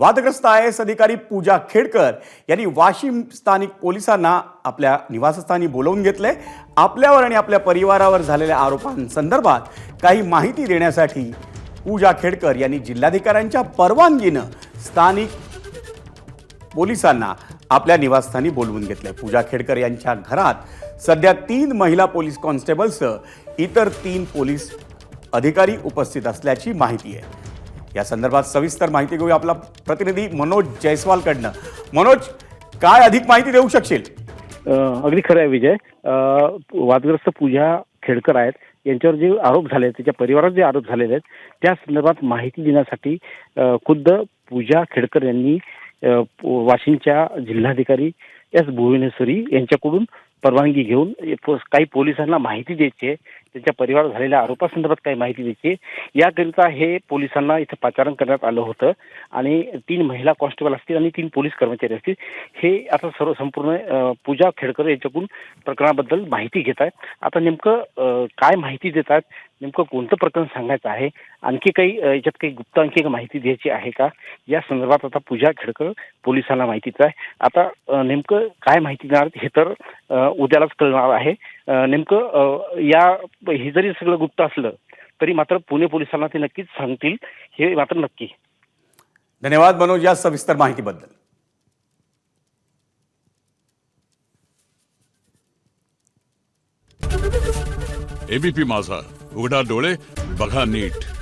वादग्रस्त I S अधिकारी पूजा खेडकर यांनी वाशिम स्थानिक पोलिसांना आपल्या निवासस्थानी बोलवून घेतले. आपल्यावर आणि आपल्या परिवारावर झालेल्या आरोपांसंदर्भात काही माहिती देण्यासाठी पूजा खेडकर यांनी जिल्हाधिकाऱ्यांच्या परवानगीनं स्थानिक पोलिसांना आपल्या निवासस्थानी बोलवून घेतले पूजा खेडकर यांच्या घरात सध्या तीन महिला पोलीस कॉन्स्टेबलसह इतर तीन पोलीस अधिकारी उपस्थित असल्याची माहिती आहे. या संदर्भात सविस्तर माहिती घेऊया आपला प्रतिनिधी मनोज जयस्वालकडनं. मनोज काय अधिक माहिती देऊ शकशील? अगदी खरं आहे विजय. वादग्रस्त पूजा खेडकर आहेत. यांच्यावर जे आरोप झाले आहेत त्याच्या परिवारात जे आरोप झालेले आहेत त्या संदर्भात माहिती देण्यासाठी खुद्द पूजा खेडकर यांनी वाशिमच्या जिल्हाधिकारी एस भुवनेश्वरी यांच्याकडून परवानगी घेऊन काही पोलिसांना माहिती द्यायची आहे. त्यांच्या परिवारात झालेल्या आरोपासंदर्भात काही माहिती द्यायची याकरिता हे पोलिसांना इथं पाचारण करण्यात आलं होतं आणि तीन महिला कॉन्स्टेबल असतील आणि तीन पोलीस कर्मचारी असतील. हे आता सर्व संपूर्ण पूजा खेडकर यांच्याकडून प्रकरणाबद्दल माहिती घेत आहेत. आता नेमकं काय माहिती देत आहेत? नेमकं कोणतं प्रकरण सांगायचं आहे? आणखी काही याच्यात काही गुप्त आणखी काही माहिती द्यायची आहे का? या संदर्भात आता पूजा खेडकर पोलिसांना माहितीच आहे. आता नेमकं काय माहिती देणार हे तर उद्यालाच कळणार आहे. नेमकं या हे जरी सगळं गुप्त असलं तरी मात्र पुणे पोलिसांना ते नक्कीच सांगतील. हे मात्र नक्की. धन्यवाद मनोज या सविस्तर माहितीबद्दल. एबीपी माझा. उघडा डोळे बघा नीट.